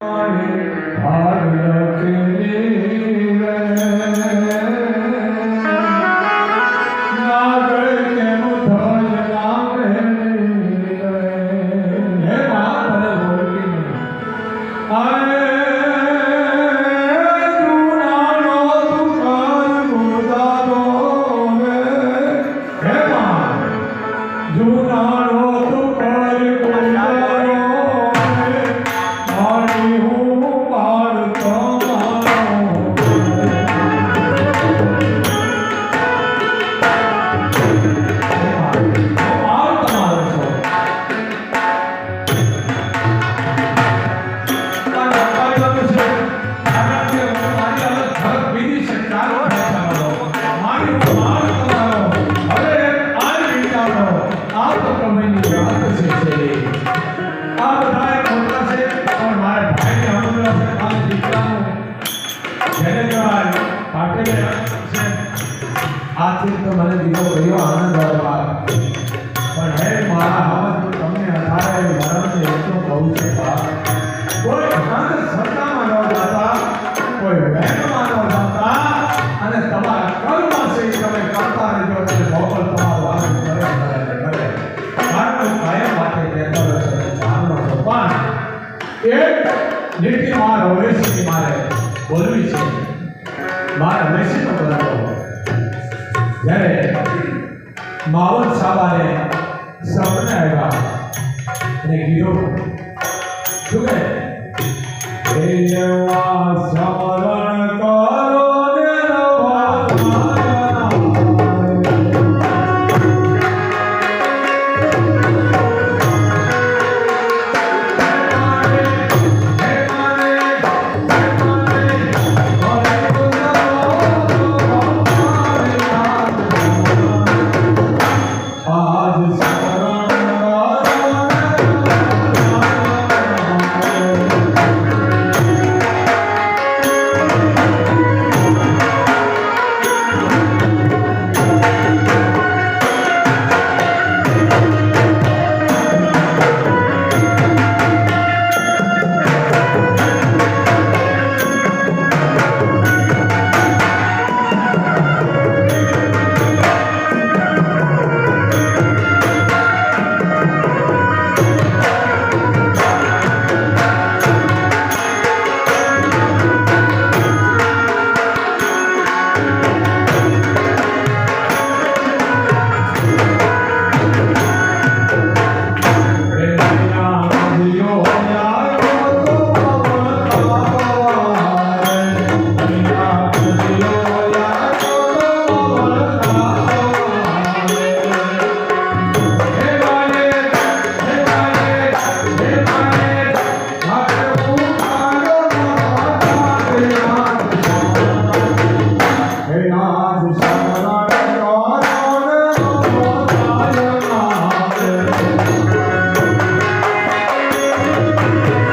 I love you. મને દીધો કર્યો આનંદ અપાર પણ હે મારા હાથ તમને અઢારે મરણને એટલો કહું છે પાર કોઈ અંધ સત્તામાં ન જાતા, કોઈ વહેમમાં ન જાતા, અને તમારા કર્મ તમે કરતા રહેજો એટલે ભોગલ તમારો આનંદ કરે કરે કારણ કાયમ માટે કહેતો રહેશે જાનનો સોપાન એક નીતિમાં માર માવત સાબાને સપને આવ્યા અને ગીરો. શું કહે?